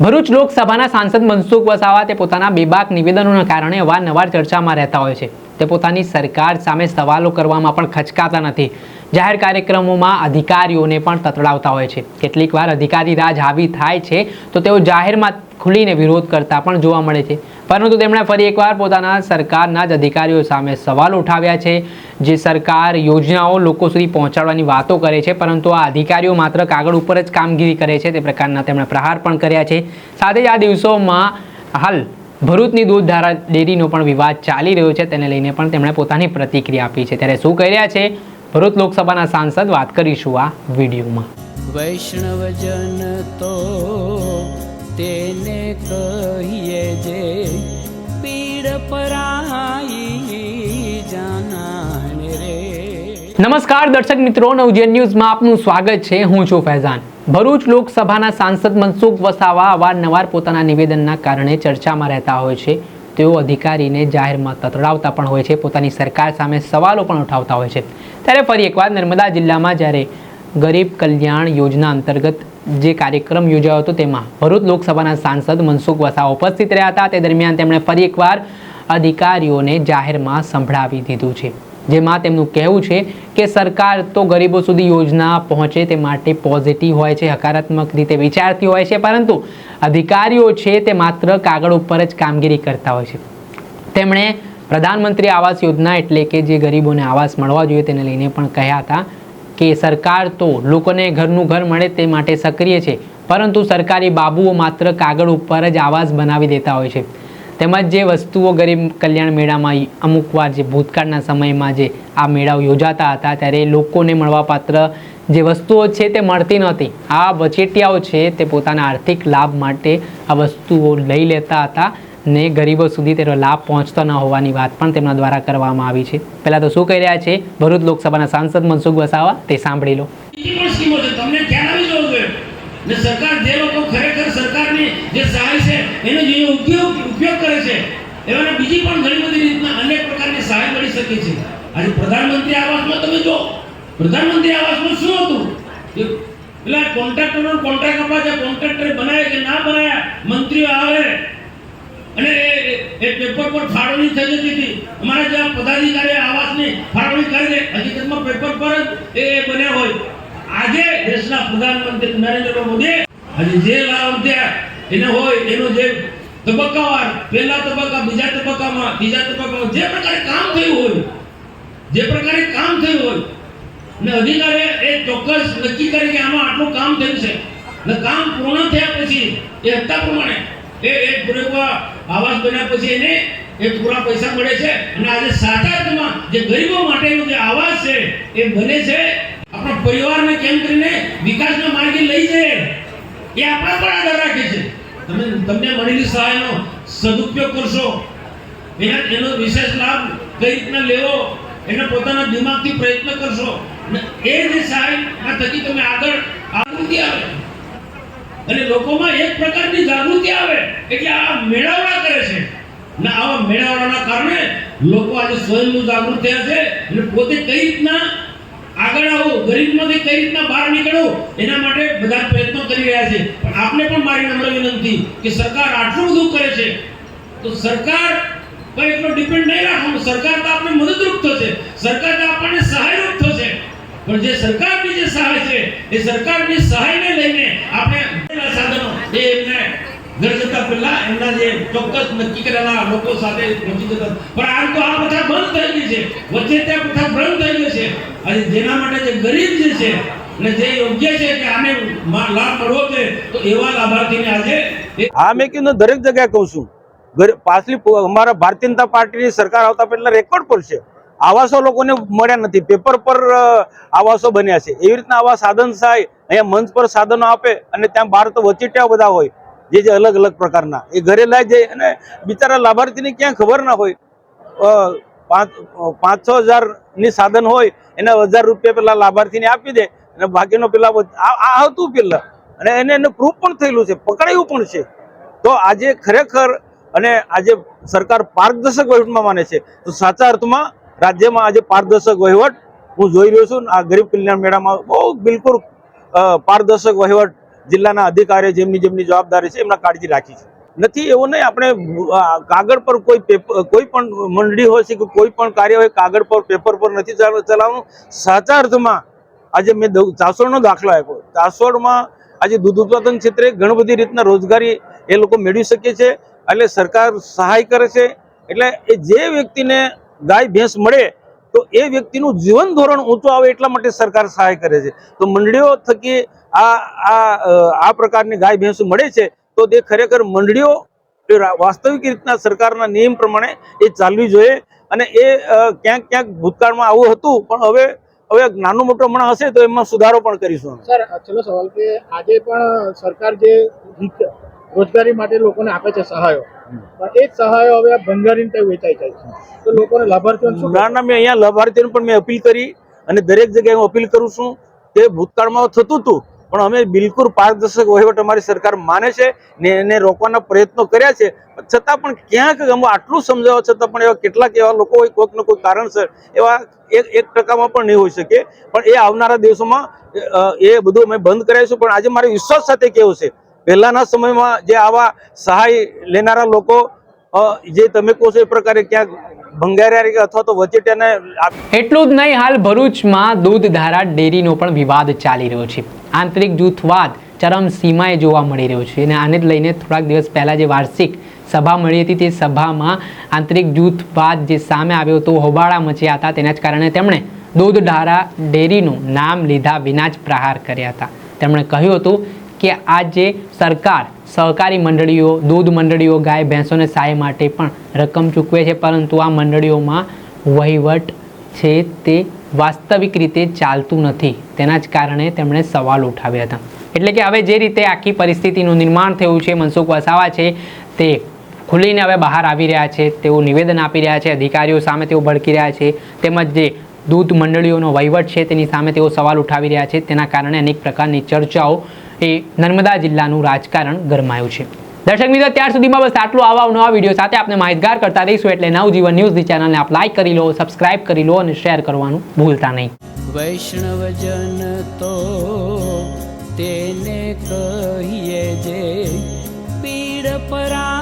ભરૂચ લોકસભાના સાંસદ મનસુખ વસાવા તે પોતાના બેબાક નિવેદનોના કારણે અવારનવાર ચર્ચામાં રહેતા હોય છે. તે પોતાની સરકાર સામે સવાલો કરવામાં પણ ખચકાતા નથી. જાહેર કાર્યક્રમોમાં અધિકારીઓને પણ તતડાવતા હોય છે. કેટલીક વાર અધિકારી રાજ હાવી થાય છે તો તેઓ જાહેરમાં ખુલીને વિરોધ કરતા પણ જોવા મળે છે. પરંતુ તેમણે ફરી એકવાર પોતાના સરકારના જ અધિકારીઓ સામે સવાલ ઉઠાવ્યા છે, જે સરકાર યોજનાઓ લોકો સુધી પહોંચાડવાની વાતો કરે છે, પરંતુ આ અધિકારીઓ માત્ર કાગળ ઉપર જ કામગીરી કરે છે, તે પ્રકારના તેમણે પ્રહાર પણ કર્યા છે. સાથે જ આ દિવસોમાં હાલ ભરૂચની દૂધ ધારા ડેરીનો પણ વિવાદ ચાલી રહ્યો છે, તેને લઈને પણ તેમણે પોતાની પ્રતિક્રિયા આપી છે. ત્યારે શું કહી રહ્યા છે, ભરૂચ લોકસભાના સાંસદ વાત કરીશું આ વિડીયોમાં. વૈષ્ણવજન તો તેને કહીએ જે પીડ પરાઈ જાનાને રે. નમસ્કાર દર્શક મિત્રો, નવજીવન ન્યૂઝમાં આપનું સ્વાગત છે. હું છું ફૈઝાન. ભરૂચ લોકસભાના સાંસદ મનસુખ વસાવા અવારનવાર પોતાના નિવેદનના કારણે ચર્ચામાં રહેતા હોય છે. તેઓ અધિકારીને જાહેરમાં તતડાવતા પણ હોય છે. પોતાની સરકાર સામે સવાલો પણ ઉઠાવતા હોય છે. ત્યારે ફરી એકવાર નર્મદા જિલ્લામાં જ્યારે ગરીબ કલ્યાણ યોજના અંતર્ગત જે કાર્યક્રમ યોજાયો હતો તેમાં ભરૂચ લોકસભાના સાંસદ મનસુખ વસાવા ઉપસ્થિત રહ્યા હતા. તે દરમિયાન તેમણે ફરી એકવાર અધિકારીઓને જાહેરમાં સંભળાવી દીધું છે, જેમાં તેમનું કહેવું છે કે સરકાર તો ગરીબો સુધી યોજના પહોંચે તે માટે પોઝિટિવ હોય છે, હકારાત્મક રીતે વિચારતી હોય છે, પરંતુ અધિકારીઓ છે તે માત્ર કાગળ ઉપર જ કામગીરી કરતા હોય છે. તેમણે પ્રધાનમંત્રી આવાસ યોજના એટલે કે જે ગરીબોને આવાસ મળવા જોઈએ તેને લઈને પણ કહ્યા હતા કે સરકાર તો લોકોને ઘરનું ઘર મળે તે માટે સક્રિય છે, પરંતુ સરકારી બાબુઓ માત્ર કાગળ ઉપર જ આવાસ બનાવી દેતા હોય છે. તેમજ જે વસ્તુઓ ગરીબ કલ્યાણ મેળામાં અમુક વાર જે ભૂતકાળના સમયમાં જે આ મેળાઓ યોજાતા હતા, ત્યારે લોકોને મળવાપાત્ર જે વસ્તુઓ છે તે મળતી નહોતી. આ વચેટિયાઓ છે તે પોતાના આર્થિક લાભ માટે આ વસ્તુઓ લઈ લેતા હતા. ને ગરીબો સુધી તેનો લાભ પહોંચતો ન હોવાની વાત પણ તેમના દ્વારા કરવામાં આવી છે. પહેલાં તો શું કહી રહ્યા છે? ભરૂચ લોકસભાના સાંસદ મનસુખ વસાવા, તે સાંભળી લો. ને સરકાર કે ના બનાવ્યા? મંત્રીઓ આવે. અને એ- પેપર પર ફાળવણી થઈ જતી હતી. અમારા જ્યાં પદાધિકારી આવાસની ફાળવણી કરીને હકીકતમાં પેપર પર જ એ બન્યા હોય. આજે દેશના પ્રધાનમંત્રી નરેન્દ્ર મોદી આજે જે લાભ ત્યાં એને હોય, એનો જે તબક્કાવાર, પહેલા તબક્કા, બીજા તબક્કામાં, ત્રીજા તબક્કામાં જે પ્રકારે કામ થયું હોય, જે પ્રકારે કામ થયું હોય ને અધિકારીએ એ ચોક્કસ નક્કી કરે કે આમાં આટલું કામ થયું છે. ને કામ પૂર્ણ થયા પછી, એ હતા પ્રમાણે એ એક પૂરેપૂરા આવાસ બન્યા પછી એને એ પૂરા પૈસા મળે છે. અને આજે સાચાર્થમાં જે ગરીબો માટેનું જે આવાસ છે, એ બને છે. આપણા પરિવારને કેમ કરીને વિકાસના માર્ગે લઈ જાય? એ આપણા પર આધાર રાખે છે. તમે તમને મળેલી સહાયનો સદુપયોગ કરશો. એના એનો વિશેષ લાભ કઈ રીતના લેવો, એને પોતાના દિમાગથી પ્રયત્ન કરશો. અને એ જે આ થકી તમે આગળ જાગૃતિ આવે. અને લોકોમાં એક પ્રકારની જાગૃતિ આવે, એટલે આ મેળાવડા કરે છે. ને, આવા મેળાવડાના કારણે લોકો આજે સ્વયંનું જાગૃત થયા છે અને પોતે કઈ રીતના આગળ આવો, ગરીબમાંથી કઈ રીતના બહાર નીકળો, એના માટે બધા પ્રયત્નો કરી રહ્યા છે. પણ આપને પણ મારી નમ્ર વિનંતી કે સરકાર આટલું બધું કરે છે, તો સરકાર પર એટલો ડિપેન્ડ નહીં રાખવાનું. સરકાર તો આપણે મદદરૂપ થશે. સરકાર તો આપણને સહાયરૂપ થશે. પણ જે સરકારની જે સહાય છે, એ સરકારની સહાયને લઈને આપણે સાધનો જે એમને ગરજતા પહેલા એમના જે ચોક્કસ નક્કી કરેલા લોકો સાથે પહોંચી જતા. પણ આ તો આ બધા બંધ થઈ ગઈ છે. વચ્ચે ત્યાં બધા બંધ થઈ ગઈ છે. અને જેના માટે જે ગરીબ જે છે, અને જે યોગ્ય છે કે આને લાભ મળવો છે, તો એવા લાભાર્થીને આજે હા, મેં કીધું દરેક જગ્યાએ કહું છું. પાછલી અમારા ભારતીય જનતા પાર્ટીની સરકાર આવતા પહેલા રેકોર્ડ પર છે. આવાસો લોકોને મળ્યા નથી. પેપર પર આવાસો બન્યા છે. એવી રીતના આવા સાધન સહાય અહીંયા મંચ પર સાધનો આપે અને ત્યાં બાર તો વચેટિયા બધા હોય, જે જે અલગ અલગ પ્રકારના. એ ઘરે લઈ જાય અને બિચારા લાભાર્થીને ક્યાં ખબર ના હોય. પાંચ પાંચ, છ હજારની સાધન હોય, એને હજાર રૂપિયા પેલા લાભાર્થીને આપી દે અને બાકીનો પેલા આ હતું પેલા. અને એને એને પ્રૂફ પણ થયેલું છે, પકડાયું પણ છે. તો આજે ખરેખર અને આજે સરકાર પારદર્શક વહીવટમાં માને છે. તો સાચા અર્થમાં રાજ્યમાં આજે પારદર્શક વહીવટ હું જોઈ રહ્યો છું. આ ગરીબ કલ્યાણ મેળામાં બહુ બિલકુલ પારદર્શક વહીવટ જિલ્લાના અધિકારીઓ જેમની જેમની જવાબદારી છે એમના કાળજી રાખી છે. નથી, એવું નહીં, આપણે કાગળ પર કોઈ પેપર કોઈ પણ મંડળી હોય છે કે કોઈ પણ કાર્ય હોય, કાગળ પર, પેપર પર નથી ચલા- ચલાવવાનું. સાચા અર્થમાં આજે મેં ચાસોડનો દાખલો આપ્યો. ચાસોડમાં આજે દૂધ ઉત્પાદન ક્ષેત્રે ઘણી બધી રીતના રોજગારી એ લોકો મેળવી શકે છે. એટલે સરકાર સહાય કરે છે. એટલે એ જે વ્યક્તિને ગાય, ભેંસ મળે તો એ વ્યક્તિનું જીવન ધોરણ ઊંચું આવે એટલા માટે સરકાર સહાય કરે છે. તો મંડળીઓ થકી આ આ આ પ્રકારની ગાય, ભેંસો મળે છે, તો તે ખરેખર મંડળીઓ વાસ્તવિક રીતના સરકારના નિયમ પ્રમાણે એ ચાલવી જોઈએ અને એ ક્યાંક ક્યાંક ભૂતકાળમાં આવું હતું, પણ હવે હવે નાનું મોટું હમણાં હશે તો એમાં સુધારો પણ કરીશું સર છેલ્લો સવાલ કે આજે પણ સરકાર જે રોજગારી માટે લોકોને આપે છે સહાયો પણ એ જ સહાયો હવે ભંગારીને કઈ વેચાઈ જાય છે. તો લોકોને લાભાર્થીઓને ના ના, મેં અહીંયા લાભાર્થીઓને પણ મેં અપીલ કરી અને દરેક જગ્યાએ હું અપીલ કરું છું તે ભૂતકાળમાં થતું હતું, પણ અમે બિલકુલ પારદર્શક વહીવટ અમારી સરકાર માને છે ને એને રોકવાના પ્રયત્નો કર્યા છે. છતાં પણ ક્યાંક આટલું સમજાવવા છતાં પણ એવા કેટલાક એવા લોકો હોય, કોઈક ને કોઈ કારણસર એવા એક એક ટકામાં પણ નહીં હોઈ શકે. પણ એ આવનારા દિવસોમાં એ બધું અમે બંધ કરાવીશું. પણ આજે મારે વિશ્વાસ સાથે કેવું છે પહેલાના સમયમાં જે આવા સહાય લેનારા લોકો જે તમે કહો છો એ પ્રકારે ક્યાંક આંતરિક જૂથવાદ આને જ લઈને થોડાક દિવસ પહેલા જે વાર્ષિક સભા મળી હતી, તે સભામાં આંતરિક જૂથવાદ જે સામે આવ્યો હતો, હોબાળા મચ્યા હતા. તેના જ કારણે તેમણે દૂધ ધારા ડેરીનું નામ લીધા વિના જ પ્રહાર કર્યા હતા. તેમણે કહ્યું હતું કે આ જે સરકાર સહકારી મંડળીઓ, દૂધ મંડળીઓ, ગાય ભેંસોને સહાય માટે પણ રકમ ચૂકવે છે, પરંતુ આ મંડળીઓમાં વહીવટ છે તે વાસ્તવિક રીતે ચાલતું નથી. તેના જ કારણે તેમણે સવાલ ઉઠાવ્યા હતા. એટલે કે હવે જે રીતે આખી પરિસ્થિતિનું નિર્માણ થયું છે, મનસુખ વસાવા છે તે ખુલીને હવે બહાર આવી રહ્યા છે, તેઓ નિવેદન આપી રહ્યા છે, અધિકારીઓ સામે તેઓ ભડકી રહ્યા છે, તેમજ જે દૂધ મંડળીઓનો વહીવટ છે તેની સામે તેઓ સવાલ ઉઠાવી રહ્યા છે, તેના કારણે અનેક પ્રકારની ચર્ચાઓ એ નર્મદા જિલ્લાનું રાજકારણ ગરમાયું છે. દર્શક મિત્રો, ત્યાર સુધીમાં બસ આટલું આવા નવા વીડિયો સાથે આપણે માહિતગાર કરતા રહીશું એટલે નવજીવન ન્યૂઝની ચેનલને આપ લાઈક કરી લો, સબસ્ક્રાઇબ કરી લો અને શેર કરવાનું ભૂલતા નહીં. વૈષ્ણવજન તો તેને કહીએ જે પીડ પરા